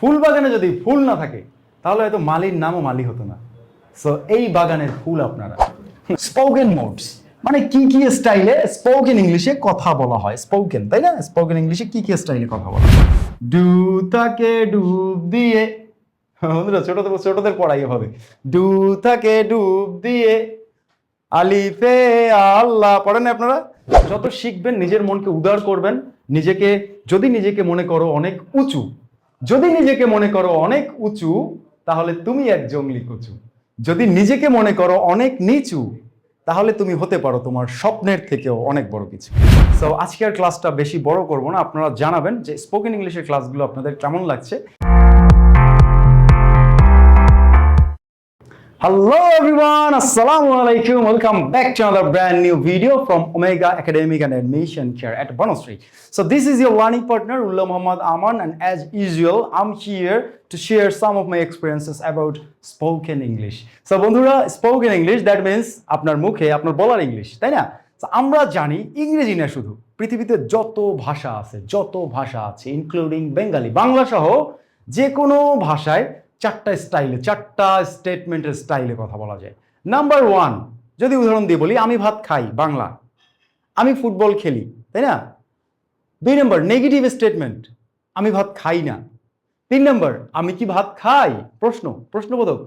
ফুল বাগানে যদি ফুল না থাকে, তাহলে হয়তো মালির নামও মালি হতো না। সো এই বাগানের ফুল আপনারা। স্পোকেন মোডস মানে কি কি স্টাইলে স্পোকেন ইংলিশে কথা বলা হয়? স্পোকেন তাই না? স্পোকেন ইংলিশে কি কি স্টাইলে কথা বলা ডু তাকে ডুব দিয়ে, বন্ধুরা, ছোট ছোটদের পড়াই হবে। ডু তাকে ডুব দিয়ে, আলিফে আল্লাহ, পড়েন আপনারা? যত শিখবেন, নিজের মনকে উদার করবেন, নিজেকে যদি নিজেকে মনে করো অনেক উঁচু যদি নিজেকে মনে করো অনেক উঁচু, তাহলে তুমি এক জঙ্গলি কচু। যদি নিজেকে মনে করো অনেক নিচু, তাহলে তুমি হতে পারো তোমার স্বপ্নের থেকেও অনেক বড় কিছু। সো আজকের ক্লাসটা বেশি বড় করব না, আপনারা জানাবেন যে স্পোকেন ইংলিশের ক্লাসগুলো আপনাদের কেমন লাগছে। Hello everyone, Assalamu alaikum. Welcome back to another brand new video from Omega Academic and Admission Care at Bonostry. So this is your learning partner Ullah Muhammad Aman and as usual I'm here to share some of my experiences about spoken English. So বন্ধুরা spoken English that means আপনার মুখে আপনার বলার English তাই So, আমরা জানি ইংরেজি না শুধু পৃথিবীতে যত ভাষা আছে যত ভাষা আছে ইনক্লুডিং বেঙ্গালি বাংলা সহ যে কোনো ভাষায় চারটা স্টাইলে চারটা স্টেটমেন্টের স্টাইলে কথা বলা যায়। নাম্বার ওয়ান যদি উদাহরণ দিয়ে বলি, আমি ভাত খাই, বাংলা। আমি ফুটবল খেলি, তাই না? দুই নম্বর নেগেটিভ স্টেটমেন্ট আমি ভাত খাই না। তিন নম্বর আমি কি ভাত খাই? প্রশ্ন, প্রশ্নবোধক।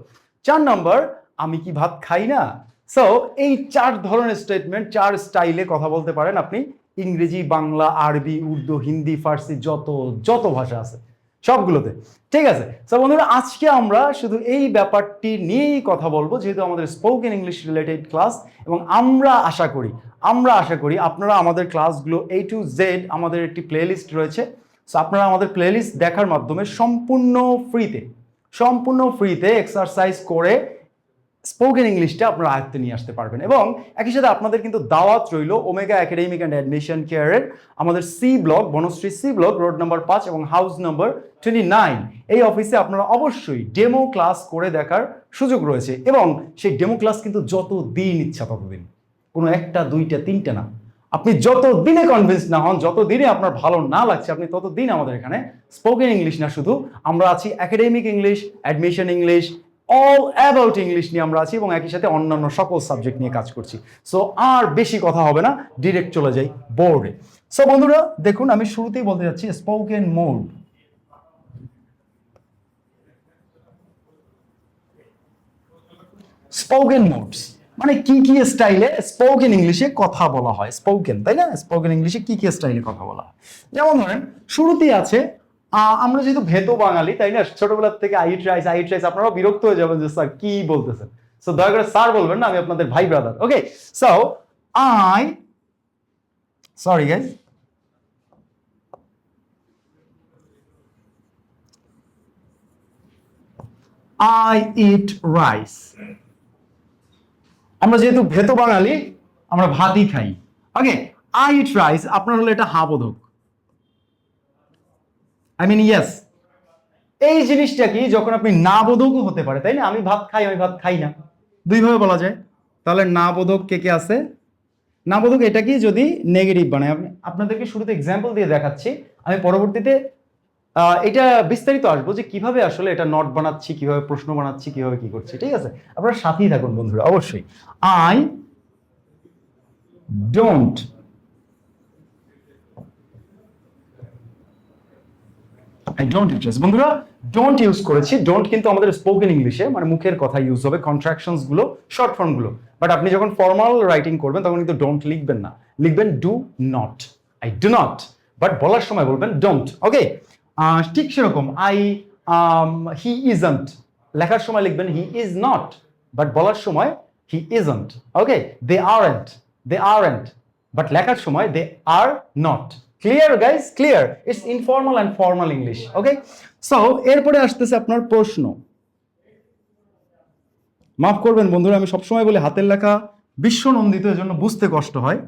চার নম্বর আমি কি ভাত খাই না? সো এই চার ধরনের স্টেটমেন্ট চার স্টাইলে কথা বলতে পারেন আপনি। ইংরেজি, বাংলা, আরবি, উর্দু, হিন্দি, ফার্সি, যত যত ভাষা আছে। সবগুলোতে। ঠিক আছে? সো বন্ধুরা, আজকে আমরা শুধু এই ব্যাপারটি নিয়েই কথা বলব, যেহেতু আমাদের স্পোকেন ইংলিশ রিলেটেড ক্লাস এবং আমরা আশা করি, আমরা আশা করি আপনারা আমাদের ক্লাসগুলো এ টু জেড আমাদের একটি প্লেলিস্ট রয়েছে। সো আপনারা আমাদের প্লেলিস্ট দেখার মাধ্যমে সম্পূর্ণ ফ্রিতে সম্পূর্ণ ফ্রিতে এক্সারসাইজ করে স্পোকেন ইংলিশটা আপনারা আয়ত্তে নিয়ে আসতে পারবেন। এবং একই সাথে আপনাদের কিন্তু দাওয়াত রইল ওমেগা একাডেমিক অ্যান্ড অ্যাডমিশন কেয়ারের আমাদের C block Banashree C block road number পাঁচ এবং হাউস নাম্বার টোয়েন্টি নাইন এই অফিসে আপনারা অবশ্যই ডেমো ক্লাস করে দেখার সুযোগ রয়েছে এবং সেই ডেমো ক্লাস কিন্তু যত দিন ইচ্ছা ততদিন। কোনো একটা, দুইটা, তিনটা না। আপনি যত দিনে কনভিন্স না হন যত দিনে আপনার ভালো না লাগছে, আপনি তত দিন আমাদের এখানে স্পোকেন ইংলিশ না। শুধু আমরা আছি academic English admission English all about English নিয়ে আমরা আছি এবং একই সাথে অন্যান্য সকল সাবজেক্ট নিয়ে কাজ করছি। সো আর বেশি কথা হবে না ডিরেক্ট চলে যাই বোর্ডে সো বন্ধুরা, দেখুন, আমি শুরুতেই বলতে যাচ্ছি স্পোকেন মোড স্পোকেন মোডস মানে কি কি স্টাইলে স্পোকেন ইংলিশে কথা বলা হয়? স্পোকেন তাই না? স্পোকেন ইংলিশে কি কি স্টাইলে কথা বলা হয়? যেমন ধরেন, শুরুতেই আছে আমরা যেহেতু ভেতো বাঙালি, তাই না? ছোটবেলার থেকে আই ট্রাইস আই ট্রাইস আপনারা বিরক্ত হয়ে যাবেন যে, স্যার, কি বলতেছেন? সো দয়া করে স্যার বলবেন না, আমি আপনাদের ভাই brother okay so I sorry guys I eat rice আমরা যেহেতু ভেতো বাঙালি, আমরা ভাতই খাই। ওকে আই ইট রাইস আপনার হলো এটা হাবোধক আই মিন ইয়েস এই জিনিসটা কি যখন আপনি না বোধকও হতে পারে, তাই না? আমি ভাত খাই, আমি ভাত খাই না। দুইভাবে বলা যায়। তাহলে না বোধক কে কে আছে? না বোধক এটা কি যদি নেগেটিভ বানায়? আপনি আপনাদেরকে শুরুতে এক্সাম্পল দিয়ে দেখাচ্ছি। আমি পরবর্তীতে এটা বিস্তারিত আসব যে কীভাবে আসলে এটা নট বানাচ্ছি, কীভাবে প্রশ্ন বানাচ্ছি, কীভাবে কি করছি, ঠিক আছে? আপনারা সাথেই থাকুন বন্ধুরা, অবশ্যই। I don't I don't use বন্ধুরা ডোন্ট ইউজ করেছি। ডোন্ট কিন্তু আমাদের স্পোকেন ইংলিশে মানে মুখের কথা ইউজ হবে কন্ট্রাকশনসগুলো শর্ট ফর্মগুলো। বাট আপনি যখন ফর্মাল রাইটিং করবেন, তখন কিন্তু ডোন্ট লিখবেন না। লিখবেন do not I do not but বলার সময় বলবেন ডোন্ট ওকে ঠিক সেরকম। আই হি ইজন্ট লেখার সময় লিখবেন হি ইজ নট বাট বলার সময় he isn't okay they aren't they aren't but লেখার সময় they are not clear guys clear it's informal and formal English okay so এরপরে আসতেছে আপনার প্রশ্ন। মাফ করবেন বন্ধুরা, আমি সবসময় বলি হাতের লেখা বিশ্বনন্দিত এর জন্য বুঝতে কষ্ট হয়।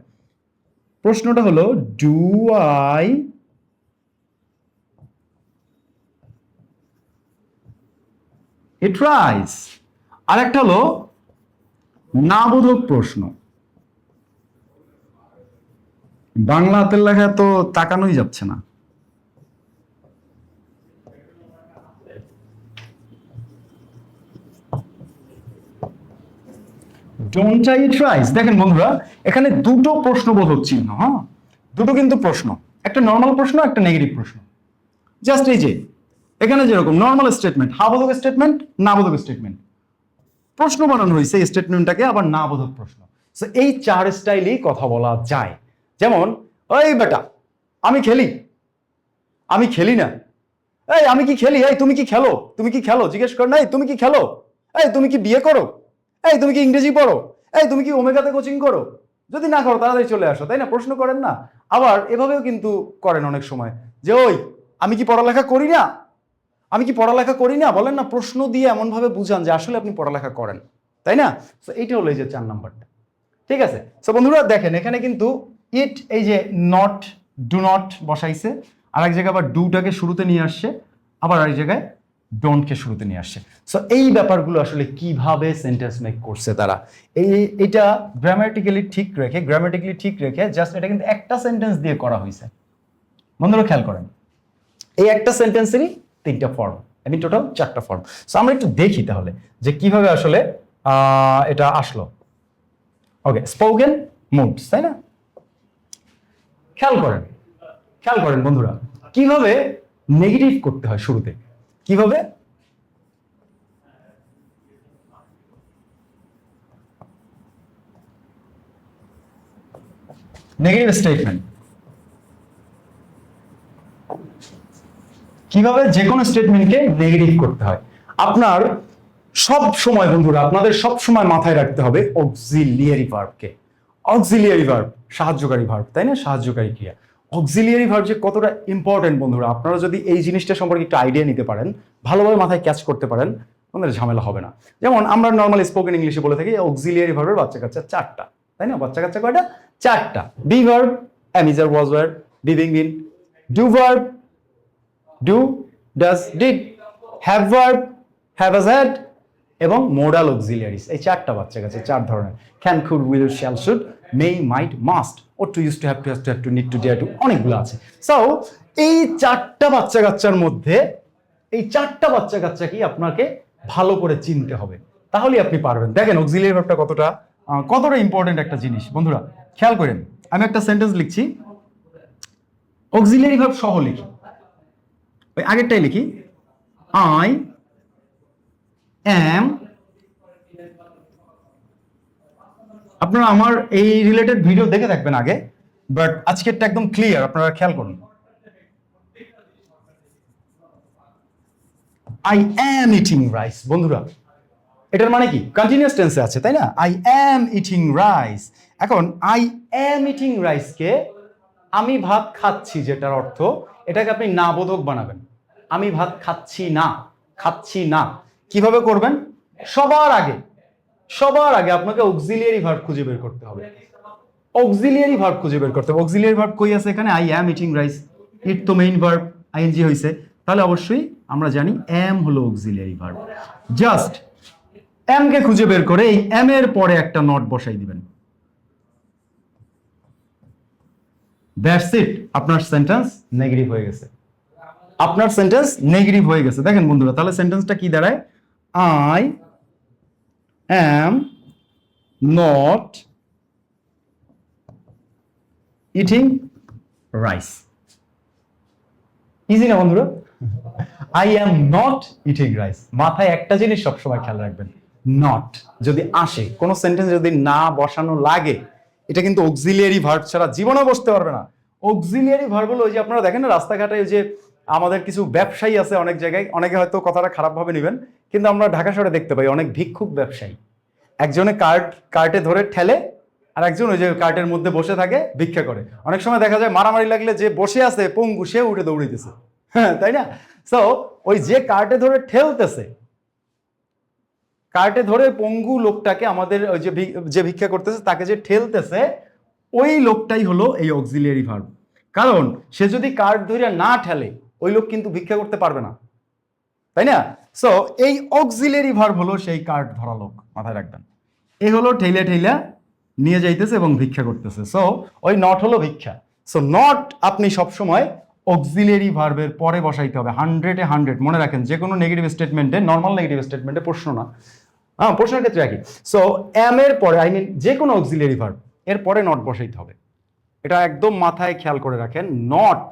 প্রশ্নটা হলো ডু আই ইট রাইস আর একটা হলো, নাবোধক প্রশ্ন। বাংলাতে লেখা তো তাকানোই যাচ্ছে না। ডোন্ট আই ইট দেখেন বন্ধুরা, এখানে দুটো প্রশ্নবোধক চিহ্ন হ্যাঁ? দুটো কিন্তু প্রশ্ন, একটা নর্মাল প্রশ্ন, একটা নেগেটিভ প্রশ্ন। জাস্ট এই যে, এখানে যেরকম নর্মাল স্টেটমেন্ট হাবোধক স্টেটমেন্ট নাবোধক স্টেটমেন্ট প্রশ্ন বানানো হয়েছে এই স্টেটমেন্টটাকে আবার নাবোধক প্রশ্ন। এই চার স্টাইলেই কথা বলা যায়। যেমন ওই বেটা, আমি খেলি। আমি খেলি না। এই, আমি কি খেলি? এই, তুমি কি খেলো? তুমি কি খেলো? জিজ্ঞেস কর নাই তুমি কি খেলো? এই, তুমি কি বিয়ে করো? এই, তুমি কি ইংরেজি পড়ো? এই, তুমি কি ওমেগাতে কোচিং করো? যদি না করো, তাড়াতাড়ি চলে আসো, তাই না? প্রশ্ন করেন না। আবার এভাবেও কিন্তু করেন অনেক সময়। যে, ওই, আমি কি পড়ালেখা করি না? আমি কি পড়ালেখা করি না? বলেন না, প্রশ্ন দিয়ে এমনভাবে বুঝান যে, আসলে আপনি পড়ালেখা করেন। তাই না? তো এইটা হলো এই যে চার নাম্বারটা। ঠিক আছে? সো বন্ধুরা, দেখেন, এখানে কিন্তু ইট এই যে নট, ডু নট বসাইছে আর এক জায়গায় আবার ডুটাকে শুরুতে নিয়ে আসছে, আবার আরেক জায়গায় ডোন্টকে শুরুতে নিয়ে আসছে। সো এই ব্যাপারগুলো আসলে কীভাবে সেন্টেন্স মেক করছে তারা? এই এটা গ্রামাটিক্যালি ঠিক রেখে গ্রামাটিক্যালি ঠিক রেখে জাস্ট এটা কিন্তু একটা সেন্টেন্স দিয়ে করা হয়েছে। বন্ধুরা, খেয়াল করেন। এই একটা সেন্টেন্সেরই তিনটা ফর্ম আই মিন টোটাল চারটা ফর্ম সো আমরা একটু দেখি তাহলে যে কীভাবে আসলে এটা আসলো। ওকে স্পোকেন মুডস তাই না? খেয়াল করেন খেয়াল করেন বন্ধুরা, কীভাবে নেগেটিভ করতে হয় শুরুতে? কীভাবে? নেগেটিভ স্টেটমেন্ট কীভাবে যে কোনো স্টেটমেন্টকে নেগেটিভ করতে হয়? আপনার সব সময় বন্ধুরা, আপনাদের সব সময় মাথায় রাখতে হবে অক্সিলিয়ারি ভার্বকে অক্সিলিয়ারি ভার্ব সাহায্যকারী ভার্ব তাই না? সাহায্যকারী ক্রিয়া। অক্সিলিয়ারি ভার্ব যে কতটা ইম্পর্টেন্ট বন্ধুরা, আপনারা যদি এই জিনিসটা সম্পর্কে একটু আইডিয়া নিতে পারেন, ভালোভাবে মাথায় ক্যাচ করতে পারেন আপনাদের ঝামেলা হবে না। যেমন আমরা নর্মাল স্পোকেন ইংলিশে বলে থাকি অক্সিলিয়ারি ভার্বের বাচ্চা কাচ্চা চারটা, তাই না? বাচ্চা কাচ্চা কয়টা? চারটা। Be verb am is are was were being in do verb do does did have verb have has had এবং মোডাল অক্সিলিয়ারিস এই চারটা বাচ্চা কাছে চার ধরনের। Can could will shall should may might must ought to use to have to have to have to need to dare to অনেকগুলো আছে। So এই চারটা বাচ্চা কাচ্চার মধ্যে, এই চারটা বাচ্চা কাচ্চাকেই আপনাকে ভালো করে চিনতে হবে। তাহলেই আপনি পারবেন। দেখেন অক্সিলিয়ারি ভাবটা কতটা কতটা ইম্পর্টেন্ট একটা জিনিস। বন্ধুরা, খেয়াল করেন, আমি একটা সেন্টেন্স লিখছি। অক্সিলিয়ারি ভাব সহ লিখি। ওই আগেরটাই লিখি। আই অ্যাম আপনারা আমার এই রিলেটেড ভিডিও দেখে থাকবেন আগে বাট আজকেরটা একদম ক্লিয়ার আপনারা খেয়াল করুন। আই অ্যাম ইটিং রাইস বন্ধুরা। এটার মানে কি? কন্টিনিউয়াস টেন্সে আছে, তাই না? আই অ্যাম ইটিং রাইস এখন আই অ্যাম ইটিং রাইসকে আমি ভাত খাচ্ছি, যেটার অর্থ, এটাকে আপনি না বোধক বানাবেন। আমি ভাত খাচ্ছি না খাচ্ছি না। কীভাবে করবেন? সবার আগে সবার আগে আপনাকে অক্সিলিয়ারি ভার্ব খুঁজে বের করতে হবে। অক্সিলিয়ারি ভার্ব খুঁজে বের করতে হবে। অক্সিলিয়ারি ভার্ব কই আছে এখানে? I am eating rice eat তো মেইন ভার্ব আইএনজি হয়েছে তাহলে অবশ্যই আমরা জানি অ্যাম হলো অক্সিলিয়ারি ভার্ব জাস্ট এম কে খুঁজে বের করে এই এম এর পরে একটা নট বসাই দিবেন। দ্যাটস ইট আপনার সেন্টেন্স নেগেটিভ হয়ে গেছে। আপনার সেন্টেন্স নেগেটিভ হয়ে গেছে। দেখেন বন্ধুরা, তাহলে সেন্টেন্সটা কি দাঁড়ায়? I am not eating rice easy না বন্ধুরা? I am not eating rice মাথায় একটা জিনিস সবসময় খেয়াল রাখবেন নট যদি আসে, কোনো সেন্টেন্স যদি না বসানো লাগে, এটা কিন্তু অক্সিলিয়ারি ভার্ব ছাড়া জীবনে বসতে পারবে না। অক্সিলিয়ারি ভার্ব হলো ওই যে আপনারা দেখেন না, রাস্তাঘাটে যে আমাদের কিছু ব্যবসায়ী আছে অনেক জায়গায়, অনেকে হয়তো কথাটা খারাপভাবে নেবেন, কিন্তু আমরা ঢাকা শহরে দেখতে পাই অনেক ভিক্ষুক ব্যবসায়ী। একজনে কার্ট কার্টে ধরে ঠেলে আর একজন ওই যে কার্টের মধ্যে বসে থাকে, ভিক্ষা করে। অনেক সময় দেখা যায় মারামারি লাগলে যে বসে আছে পঙ্গু, সে উঠে দৌড়িতেছে হ্যাঁ তাই না? সো ওই যে কার্টে ধরে ঠেলতেছে কার্টে ধরে পঙ্গু লোকটাকে আমাদের ওই যে যে ভিক্ষা করতেছে, তাকে যে ঠেলতেছে, ওই লোকটাই হলো এই অক্সিলিয়ারি ভার্ব কারণ সে যদি কার্ড ধরে না ঠেলে ওই লোক কিন্তু ভিক্ষা করতে পারবে না। তাই না? সো এই অক্সিলিয়ারি ভার্ব হলো সেই কার্ড ধরা লোক, মাথায় রাখবেন। এই হলো ঠেলে ঠেলে নিয়ে যাইতেছে এবং ভিক্ষা করতেছে। সো ওই নট হলো ভিক্ষা। সো নট আপনি সবসময় অক্সিলিয়ারি ভার্বের পরে বসাইতে হবে। হান্ড্রেডে হান্ড্রেড মনে রাখেন যে কোনো নেগেটিভ স্টেটমেন্টে নর্মাল নেগেটিভ স্টেটমেন্টে প্রশ্ন না। হ্যাঁ প্রশ্নের ক্ষেত্রে একই। সো এম এর পরে আই মিন যে কোনো অক্সিলিয়ারি ভার্ব এর পরে নট বসাইতে হবে। এটা একদম মাথায় খেয়াল করে রাখেন নট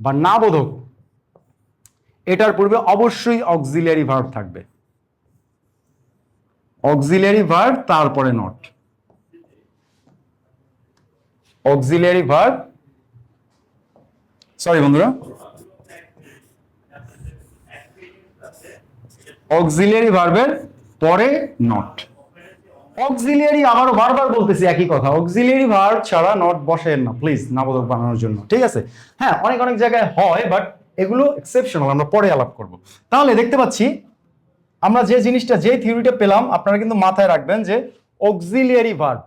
বা না বোধক এটার পূর্বে অবশ্যই অক্সিলিয়ারি ভার্ব থাকবে। অক্সিলিয়ারি ভার্ব তারপরে নট অক্সিলিয়ারি ভার্ব সরি বন্ধুরা। অক্সিলিয়ারি ভার্বের পরে নট অক্সিলিয়ারি আবারও বারবার বলতেছি একই কথা, অক্সিলিয়ারি ভার্ব ছাড়া নট বসেন না প্লিজ নাবোধক বানানোর জন্য, ঠিক আছে? হ্যাঁ অনেক অনেক জায়গায় হয় বাট এগুলো এক্সেপশনাল আমরা পরে আলাপ করব। তাহলে দেখতে পাচ্ছি, আমরা যে জিনিসটা, যে থিওরিটা পেলাম, আপনারা কিন্তু মাথায় রাখবেন যে অক্সিলিয়ারি ভার্ব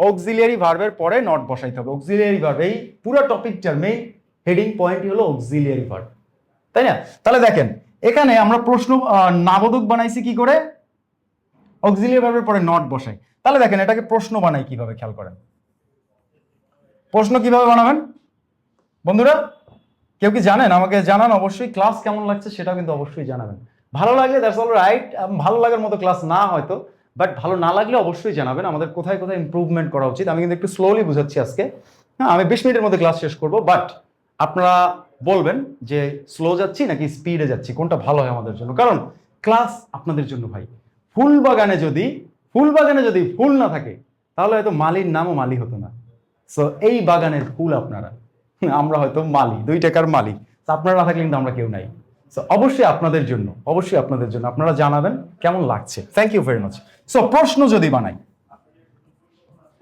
অক্সিলিয়ারি ভার্বের পরে নট বসাইতে হবে। অক্সিলিয়ারি ভার্ব, এই পুরো টপিকটার মেইন হেডিং পয়েন্টই হলো অক্সিলিয়ারি ভার্ব, তাই না? তাহলে দেখেন, এখানে আমরা প্রশ্ন নাবোধক বানাইছি কি করে? অক্সিলিয়ারি ভার্বের পরে নট বসাই। তাহলে দেখেন এটাকে প্রশ্ন বানাই কীভাবে, খেয়াল করেন। প্রশ্ন কীভাবে বানাবেন? বন্ধুরা, কেউ কি জানেন? আমাকে জানান অবশ্যই ক্লাস কেমন লাগছে সেটাও কিন্তু অবশ্যই জানাবেন। ভালো লাগলে দ্যাটস অল রাইট ভালো লাগার মতো ক্লাস না হয়তো বাট ভালো না লাগলে অবশ্যই জানাবেন। আমাদের কোথায় কোথায় ইম্প্রুভমেন্ট করা উচিত, আমি কিন্তু একটু স্লোলি বুঝাচ্ছি আজকে। হ্যাঁ আমি বিশ মিনিটের মধ্যে ক্লাস শেষ করব বাট আপনারা বলবেন যে স্লো যাচ্ছি নাকি স্পিডে যাচ্ছি, কোনটা ভালো হয় আমাদের জন্য? কারণ ক্লাস আপনাদের জন্য ভাই। ফুল বাগানে যদি ফুল বাগানে যদি ফুল না থাকে, তাহলে হয়তো মালির নামও মালি হতো না। সো এই বাগানের ফুল আপনারা। আমরা হয়তো মালি, দুই টাকার মালি। আপনারা না থাকলে কিন্তু আমরা কেউ নাই। সো অবশ্যই আপনাদের জন্য, অবশ্যই আপনাদের জন্য। আপনারা জানাবেন কেমন লাগছে। Thank you very much so প্রশ্ন যদি বানাই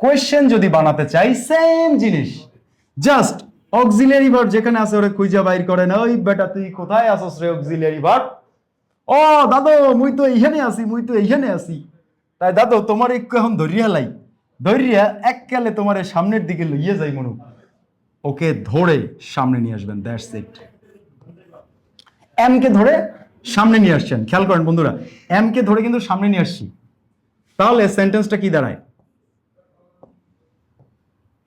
কোয়েশ্চেন যদি বানাতে চাই সেম জিনিস। জাস্ট অক্সিলিয়ারি ভার্ব যেখানে আছে ওরে খুঁজা বাইর করেন ওই বেটা, তুই কোথায় আসস রে অক্সিলিয়ারি ভার্ব ও দাদু মুই তো এইখানে আছি মুই তো এইখানে আছি। তাই দাদু, তোমার একটু এখন ধরিয়া লাই ধরিয়া এক কালে তোমার সামনের দিকে লইয়ে যাই মনু। ওকে ধরে সামনে নিয়ে আসবেন দ্যাটস ইট এম কে ধরে সামনে নিয়ে আসছেন, খেয়াল করেন বন্ধুরা। এম কে ধরে কিন্তু সামনে নিয়ে আসছি। তাহলে সেন্টেন্সটা কি দাঁড়ায়?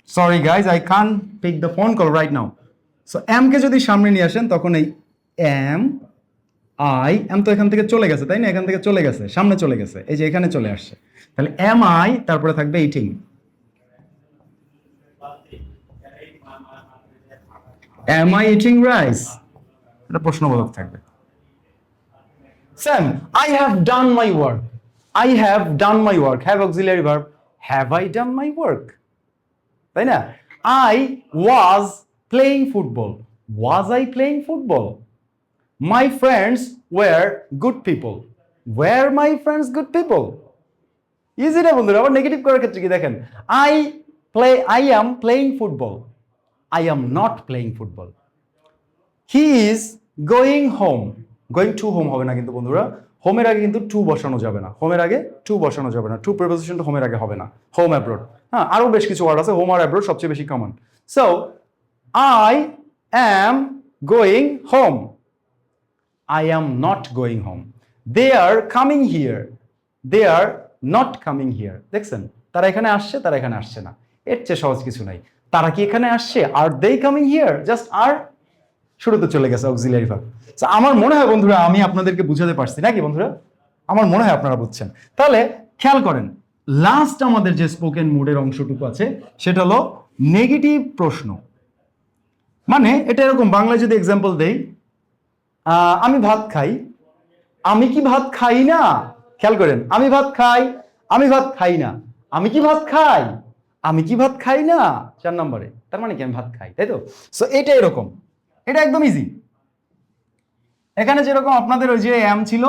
Sorry guys I can pick the phone call right now so am কে যদি সামনে নিয়ে আসেন, তখন এই এম আই এম তো এখান থেকে চলে গেছে, তাই না? এখান থেকে চলে গেছে, সামনে চলে গেছে, এই যে এখানে চলে আসছে। তাহলে এম আই তারপরে থাকবে eating am I eating rice এটা প্রশ্নবোধক থাকবে। Same I have done my work I have done my work have auxiliary verb have I done my work তাই না? I was playing football was I playing football my friends were good people were my friends good people easy না বন্ধুরা, আবার negative করার ক্ষেত্রে কি দেখেন? I play I am playing football I am not playing football he is going home going to home হবে না কিন্তু বন্ধুরা। হোমের আগে কিন্তু টু বসানো যাবে না। হোমের আগে টু বসানো যাবে না। টু প্রিপোজিশনটা হোমের আগে হবে না। হোম অ্যাব্রোড হ্যাঁ আরও বেশ কিছু ওয়ার্ড আছে। হোম আর অ্যাব্রোড সবচেয়ে বেশি common so I am going home I am not going home. They are coming here. They are not coming here. দেখছেন? তারা এখানে আসছে তারা এখানে আসছে না। এর চেয়ে সহজ কিছু নাই। তারা কি এখানে আসছে? আর দে কামিং হিয়ার জাস্ট আর শুরুতে চলে গেছে অক্সিলিয়ারি ভার্ব আমার মনে হয় বন্ধুরা আমি আপনাদেরকে বুঝাতে পারছি। নাকি বন্ধুরা? আমার মনে হয় আপনারা বুঝছেন। তাহলে খেয়াল করেন লাস্ট আমাদের যে স্পোকেন মুডের অংশটুকু আছে সেটা হলো নেগেটিভ প্রশ্ন। মানে এটা এরকম বাংলায় যদি এক্সাম্পল আহ, আমি ভাত খাই। আমি কি ভাত খাই না? খেয়াল করেন, আমি ভাত খাই, আমি ভাত খাই না। আমি কি ভাত খাই? আমি কি ভাত খাই না? চার নম্বরে। তার মানে কি? আমি ভাত খাই, তাই তো? সো এটা এরকম। এটা একদম ইজি এখানে যেরকম আপনাদের ওই যে এম ছিল,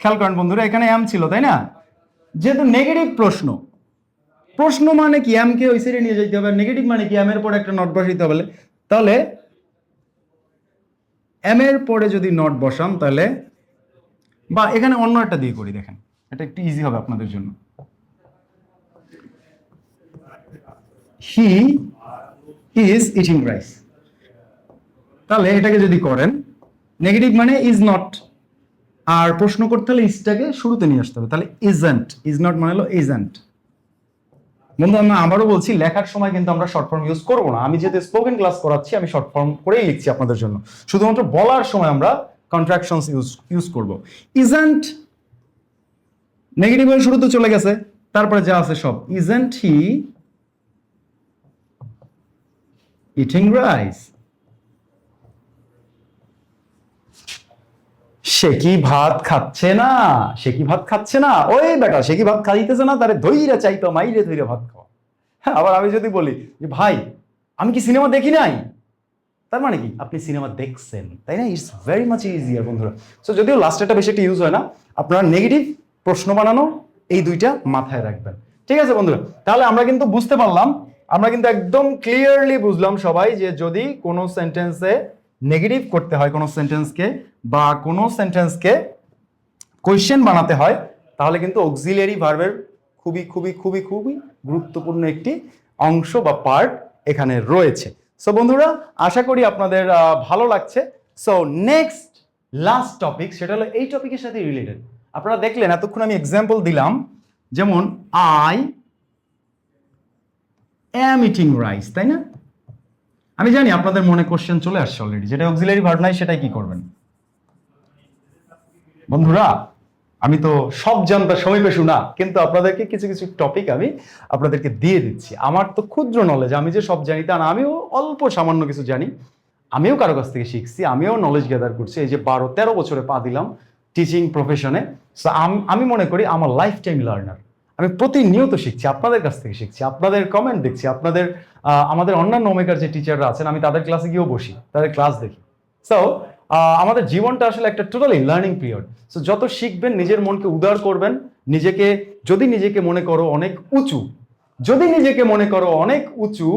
খেয়াল করেন বন্ধুরা, এখানে এম ছিল, তাই না? যেহেতু নেগেটিভ প্রশ্ন প্রশ্ন মানে কি? এম কে ওই সাইডে নিয়ে যেতে হবে নেগেটিভ মানে কি? এম এর পরে একটা নট বসাইতে হবে। তাহলে এম এর পরে যদি নট বসান তাহলে, বা এখানে অন্য একটা দিয়ে করি, দেখেন। এটা একটু ইজি হবে আপনাদের জন্য। হি ইজ ইটিং রাইস তাহলে এটাকে যদি করেন নেগেটিভ মানে ইজ নট আর প্রশ্ন করতে হলে ইজটাকে শুরুতে নিয়ে আসতে হবে। তাহলে ইজেন্ট ইজ নট মানে হলো ইজেন্ট বন্ধু আমি আবারও বলছি, লেখার সময় কিন্তু আমরা শর্ট ফর্ম ইউজ করব না। আমি যেহেতু স্পোকেন ক্লাস করাচ্ছি, আমি শর্ট ফর্ম করেই লিখছি আপনাদের জন্য। শুধুমাত্র বলার সময় আমরা কন্ট্রাকশন ইউজ ইউজ করব। ইজেন্ট নেগেটিভের শুরুতে চলে গেছে, তারপরে যা আছে সব। ইজেন্ট হি ইটিং রাইস সে কি ভাত খাচ্ছে না? সে কি ভাত খাচ্ছে না? ওই বেটা সে কি ভাত খাইতেছে না? তারে ধৈরে চাইতো মাইরে ধৈরে ভাত খাওয়া। হ্যাঁ, আবার আমি যদি বলি যে ভাই আমি কি সিনেমা দেখি নাই? তার মানে কি? আপনি সিনেমা দেখছেন তাই না? ইটস ভেরি মাচ ইজিয়ার বন্ধুরা। সো যদিও লাস্টেরটা বেশি একটা ইউজ হয় না আপনারা নেগেটিভ প্রশ্ন বানানো এই দুইটা মাথায় রাখবেন। ঠিক আছে বন্ধুরা? তাহলে আমরা কিন্তু বুঝতে পারলাম আমরা কিন্তু একদম ক্লিয়ারলি বুঝলাম সবাই যে যদি কোনো সেন্টেন্সে নেগেটিভ করতে হয় কোনো সেন্টেন্সকে বা কোনো সেন্টেন্সকে কোয়েশ্চেন বানাতে হয়, তাহলে কিন্তু অক্সিলিয়ারি ভার্বের খুবই খুবই খুবই খুবই গুরুত্বপূর্ণ একটি অংশ বা পার্ট এখানে রয়েছে। সো বন্ধুরা, আশা করি আপনাদের ভালো লাগছে। সো নেক্সট লাস্ট টপিক সেটা হলো এই টপিকের সাথে রিলেটেড আপনারা দেখলেন, এতক্ষণ আমি এক্সাম্পল দিলাম। যেমন আই অ্যাম ইটিং রাইস তাই না? আমি জানি আপনাদের মনে কোশ্চেন চলে আসছে অলরেডি যেটা অক্সিলারি ভার্ব নাই, সেটাই কি করবেন? বন্ধুরা, আমি তো সব জানতার সময় না, কিন্তু আপনাদেরকে কিছু কিছু টপিক আমি আপনাদেরকে দিয়ে দিচ্ছি। আমার তো ক্ষুদ্র নলেজ আমি যে সব জানি তা না, আমিও অল্প সামান্য কিছু জানি। আমিও কারও কাছ থেকে শিখছি, আমিও নলেজ গ্যাদার করছি। এই যে বারো তেরো বছরে পা দিলাম টিচিং প্রফেশনে সো আমি মনে করি আমার লাইফ টাইম লার্নার আমি প্রতিনিয়ত শিখছি, আপনাদের কাছ থেকে শিখছি, আপনাদের কমেন্ট দেখছি, আপনাদের আমাদের অন্যান্য ওমেকার যে টিচাররা আছেন, আমি তাদের ক্লাসে গিয়েও বসি, তাদের ক্লাস দেখি। সো আমাদের জীবনটা আসলে একটা টোটালি লার্নিং পিরিয়ড সো যত শিখবেন, নিজের মনকে উদার করবেন, নিজেকে, যদি নিজেকে মনে করো অনেক উঁচু, যদি নিজেকে মনে করো অনেক উঁচু,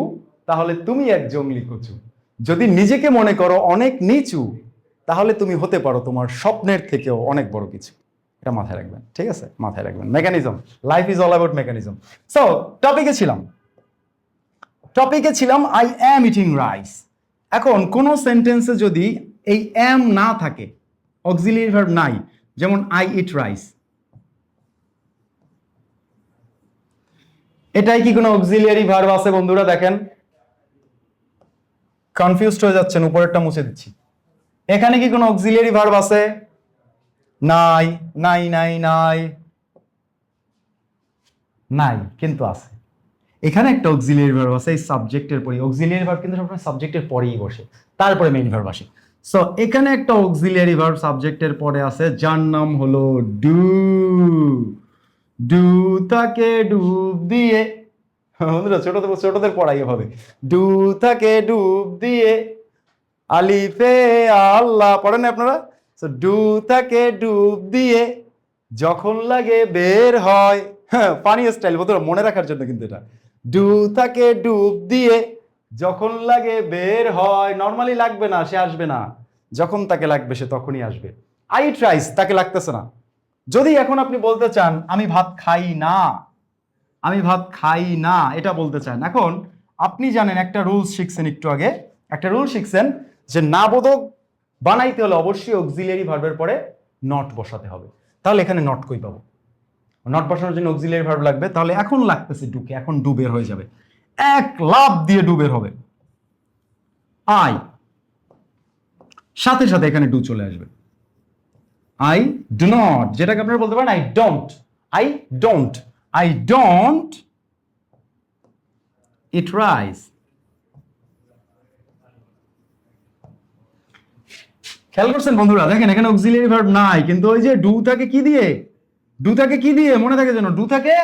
তাহলে তুমি এক জঙ্গলি কচু। যদি নিজেকে মনে করো অনেক নিচু, তাহলে তুমি হতে পারো তোমার স্বপ্নের থেকেও অনেক বড় কিছু। এটা মাথায় রাখবেন, ঠিক আছে? মাথায় রাখবেন। Mechanism life is all about mechanism so টপিকে ছিলাম। টপিকে ছিলাম আই অ্যাম ইটিং রাইস এখন কোন সেন্টেন্সে যদি এই অ্যাম না থাকে অক্সিলিয়ারি ভার্ব নাই, যেমন আই ইট রাইস এটাই কি কোনো অক্সিলিয়ারি ভার্ব আছে বন্ধুরা দেখেন? কনফিউজড হয়ে যাচ্ছেন, উপরেরটা মুছে দিচ্ছি। এখানে কি কোনো অক্সিলিয়ারি ভার্ব আছে? নাই নাই নাই নাই। নাই, কিন্তু আছে। এখানে একটা অক্সিলিয়ারি ভার্ব আছে, এই সাবজেক্টের পরে অক্সিলিয়ারি ভার্ব কিন্তু সবসময় সাবজেক্টের পরেই বসে, তারপরে মেইন ভার্ব আসে। সো এখানে একটা অক্সিলিয়ারি ভার্ব সাবজেক্টের পরে আছে, যার নাম হলো ডু ডু তাকে ডুব দিয়ে বন্ধুরা, ছোটদের ছোটদের পড়াই হবে। ডু তাকে ডুব দিয়ে, আলিফে আল্লাহ, পড়েন আপনারা? So, ডু তাকে ডুব দিয়ে যখন লাগে বের হয়। হ্যাঁ ফানি স্টাইল বন্ধুরা মনে রাখার জন্য কিন্তু এটা। ডু তাকে ডুব দিয়ে যখন লাগে বের হয় নর্মালি লাগবে না সে আসবে না। যখন তাকে লাগবে সে তখনই আসবে। আই ট্রাইস তাকে লাগতেছে না। যদি এখন আপনি বলতে চান আমি ভাত খাই না আমি ভাত খাই না এটা বলতে চান এখন আপনি জানেন একটা রুলস শিখছেন একটু আগে। একটা রুল শিখছেন যে না বোধক বানাইতে হলে অবশ্যই অক্সিলিয়ারি ভার্বের পরে নট বসাতে হবে। তাহলে এখানে নট কই পাবো? নট বসানোর জন্য অক্সিলিয়ারি ভার্ব লাগবে। তাহলে এখন লাগতেছে ডুকে এখন ডুবের হয়ে যাবে। এক লাভ দিয়ে ডুবের হবে। আই সাথে সাথে এখানে ডু চলে আসবে। আই ডু নট যেটাকে আপনারা বলতে পারেন I don't I don't I don't eat rice খেয়াল করছেন বন্ধুরা? দেখেন, এখানে অক্সিলিয়ারি ভার্ব নাই, কিন্তু ওই যে ডু থাকে কি দিয়ে? ডু থাকে কি দিয়ে? মনে থাকে যেন ডু থাকে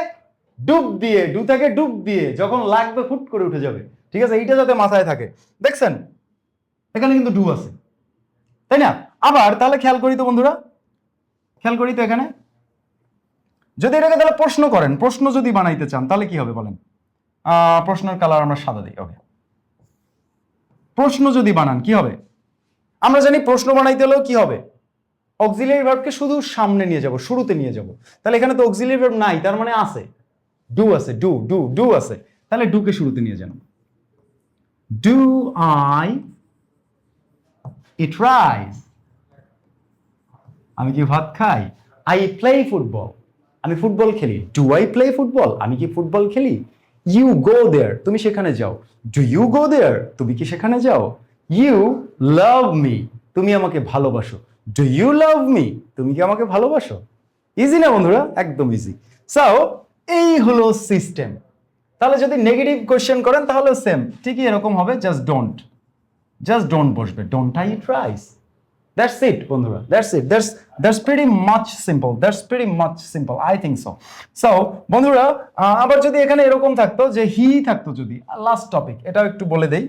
ডুব দিয়ে ডু থাকে ডুব দিয়ে, যখন লাগবে ফুট করে উঠে যাবে। ঠিক আছে? এইটা যাতে মাথায় থাকে। দেখছেন? এখানে কিন্তু ডু আছে। তাই না? আবার তাহলে খেয়াল করি তো বন্ধুরা। খেয়াল করি তো এখানে। যদি এটাকে তাহলে প্রশ্ন করেন, প্রশ্ন যদি বানাইতে চান, তাহলে কি হবে বলেন? প্রশ্নের কালার আমরা সাদা দিই ওকে প্রশ্ন যদি বানান, কি হবে? আমরা জানি প্রশ্ন বানাইতে হলেও কি হবে? অক্সিলিয়ারি ভার্বকে শুধু সামনে নিয়ে যাব, শুরুতে নিয়ে যাব। তাহলে এখানে তো অক্সিলিয়ারি ভার্ব নাই, তার মানে আছে। ডু আছে ডু ডু ডু আছে। তাহলে ডুকে শুরুতে নিয়ে যান ডু আই ইট রাইস আমি কি ভাত খাই? আই প্লে ফুটবল আমি ফুটবল খেলি। ডু আই প্লে ফুটবল আমি কি ফুটবল খেলি? ইউ গো দেয়ার তুমি সেখানে যাও। ডু ইউ গো দেয়ার তুমি কি সেখানে যাও? ইউ লাভ মি তুমি আমাকে ভালোবাসো। ডু ইউ লাভ মি তুমি কি আমাকে ভালোবাসো? ইজি না, বন্ধুরা? একদম ইজি সাও এই হলো সিস্টেম তাহলে যদি নেগেটিভ কোয়েশ্চেন করেন, তাহলে সেম ঠিকই এরকম হবে জাস্ট ডোন্ট জাস্ট ডোন্ট বসবে। Don't I tries that's it বন্ধুরা। That's it that's that's very much simple that's very much simple I think so so বন্ধুরা আবার যদি এখানে এরকম থাকতো যে হি থাকতো যদি লাস্ট টপিক এটাও একটু বলে দেই।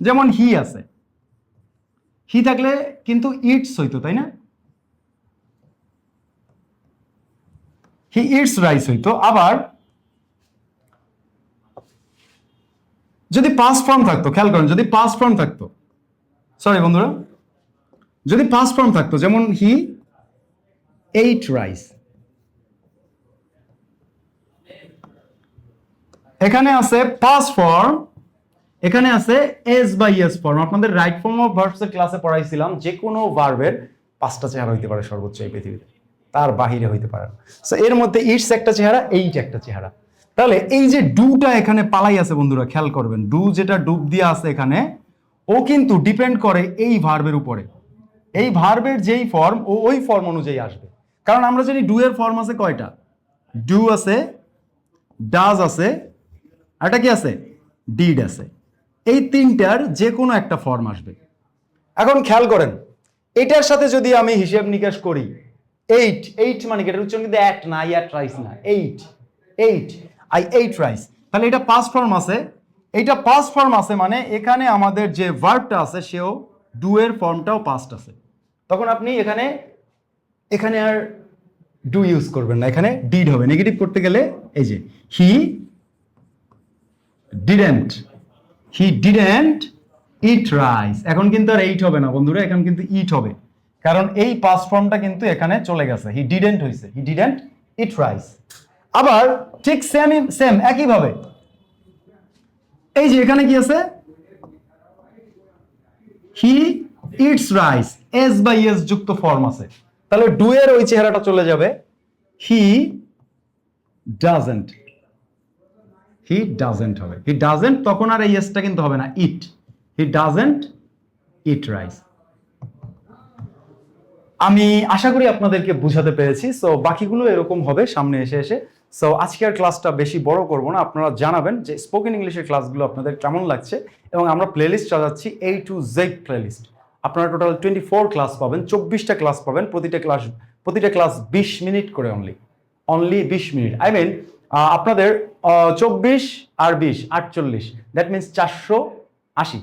যেমন হি আছে। হি থাকলে কিন্তু ইটস হইতো, তাই না? হি ইটস রাইস হইতো। আবার যদি পাস ফর্ম থাকতো, খেয়াল করেন, যদি পাস ফর্ম থাকতো সরি বন্ধুরা, যদি পাস ফর্ম থাকতো, যেমন হি এইট রাইস এখানে আছে পাস ফর্ম এখানে আছে এস বাই এস ফর্ম আপনাদের রাইট ফর্ম অফ ভার্বসের ক্লাসে পড়াইছিলাম যে কোনো ভার্বের পাঁচটা চেহারা হইতে পারে সর্বোচ্চ এই পৃথিবীতে। তার বাহিরে হইতে পারে না। সো এর মধ্যে ইটস একটা চেহারা, এইট একটা চেহারা। তাহলে এই যে ডুটা এখানে পালাই আছে বন্ধুরা, খেয়াল করবেন। ডু যেটা ডুব দিয়ে আছে এখানে, ও কিন্তু ডিপেন্ড করে এই ভার্বের উপরে। এই ভার্বের যেই ফর্ম ও ওই ফর্ম অনুযায়ী আসবে। কারণ আমরা জানি ডু এর ফর্ম আছে কয়টা? ডু আছে ডাজ আছে আরটা কি আছে? ডিড আছে। এই তিনটার যে কোনো একটা ফর্ম আসবে। এখন খেয়াল করেন, এটার সাথে যদি আমি হিসেব নিকাশ করি এইট এইট মানে কি? এটার উচ্চারণ কিন্তু অ্যাট না ইয়াট রাইস না ate ate I ate rice তাহলে এটা পাস ফর্ম আছে। এইটা পাস ফর্ম আছে মানে এখানে আমাদের যে ভার্বটা আছে, সেও ডু এর ফর্মটাও পাস্ট আছে। তখন আপনি এখানে এখানে আর ডু ইউজ করবেন না। এখানে ডিড হবে। নেগেটিভ করতে গেলে এই যে he didn't he didn't eat rice এখন কিন্তু আর এইট হবে না, বন্ধুরা, এখন কিন্তু ইট হবে। কারণ এই পাস ফর্মটা কিন্তু এখানে চলে গেছে। হি ডিডেন্ট হয়েছে হি ডিডেন্ট ইট রাইস আবার ঠিক সেম সেম একইভাবে। এই যে এখানে কি আছে? He eats rice s by s যুক্ত ফর্ম আছে। তাহলে ডু এর ওই চেহারাটা চলে যাবে। হি ডাজেন্ট হি ডাজেন্ট হবে। হি ডাজেন্ট তখন আর এই এসটা কিন্তু হবে না। ইট হি ডাজেন্ট ইট রাইস আমি আশা করি আপনাদেরকে বুঝাতে পেরেছি। সো বাকিগুলো এরকম হবে সামনে এসে এসে। সো আজকের ক্লাসটা বেশি বড় করব না। আপনারা জানাবেন যে স্পোকেন ইংলিশের ক্লাসগুলো আপনাদের কেমন লাগছে এবং আমরা প্লেলিস্ট চালাচ্ছি এ টু জেড প্লেলিস্ট আপনারা টোটাল টোয়েন্টি ফোর ক্লাস পাবেন, চব্বিশটা ক্লাস পাবেন, প্রতিটা ক্লাস প্রতিটা ক্লাস বিশ মিনিট করে অনলি অনলি বিশ মিনিট আই মিন আপনাদের চব্বিশ আর বিশ, আটচল্লিশ। দ্যাট মিনস চারশো আশি।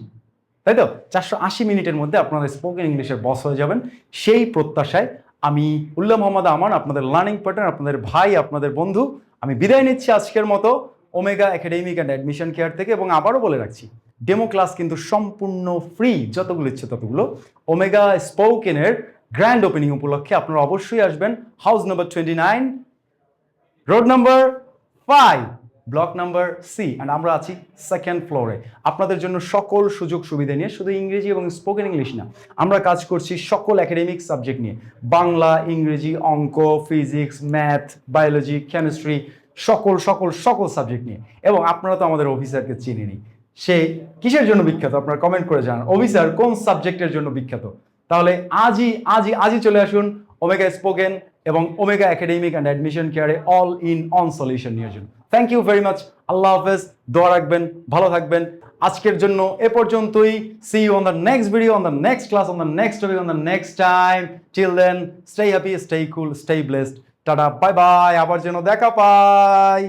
তাই তো? চারশো আশি মিনিটের মধ্যে আপনারা স্পোকেন ইংলিশের বস হয়ে যাবেন। সেই প্রত্যাশায় আমি উল্লাহ মোহাম্মদ আমান, আপনাদের লার্নিং পার্টনার আপনাদের ভাই, আপনাদের বন্ধু, আমি বিদায় নিচ্ছি আজকের মতো Omega academic and admission care থেকে এবং আবারও বলে রাখছি ডেমো ক্লাস কিন্তু সম্পূর্ণ ফ্রি যতগুলো ইচ্ছে ততগুলো। ওমেগা স্পোকেনের গ্র্যান্ড ওপেনিং উপলক্ষে আপনারা অবশ্যই আসবেন। House number twenty nine road number five block number C and আমরা আছি সেকেন্ড ফ্লোরে আপনাদের জন্য সকল সুযোগ সুবিধা নিয়ে, শুধু ইংরেজি এবং স্পোকেন ইংলিশ না, আমরা কাজ করছি সকল একাডেমিক সাবজেক্ট নিয়ে। বাংলা, ইংরেজি, অঙ্ক ফিজিক্স ম্যাথ বায়োলজি কেমিস্ট্রি সকল সকল সকল সাবজেক্ট নিয়ে। এবং আপনারা তো আমাদের অফিসারকে চিনেনি সে কিসের জন্য বিখ্যাত, আপনারা কমেন্ট করে জানান। অফিসার কোন সাবজেক্টের জন্য বিখ্যাত? তাহলে আজই আজই আজই চলে আসুন ওমেগা স্পোকেন এবং ওমেগা একাডেমিক অ্যান্ড অ্যাডমিশন কেয়ারে অল ইন অন সলিউশন নিয়ে জন্য থ্যাংক ইউ ভেরি মাচ আল্লাহ হাফেজ। দোয়া রাখবেন। ভালো থাকবেন। আজকের জন্য এ পর্যন্তই। See you on the next video on the next class on the next topic on the next time till then stay happy stay cool stay blessed tata bye bye আবার যেন দেখা পাই।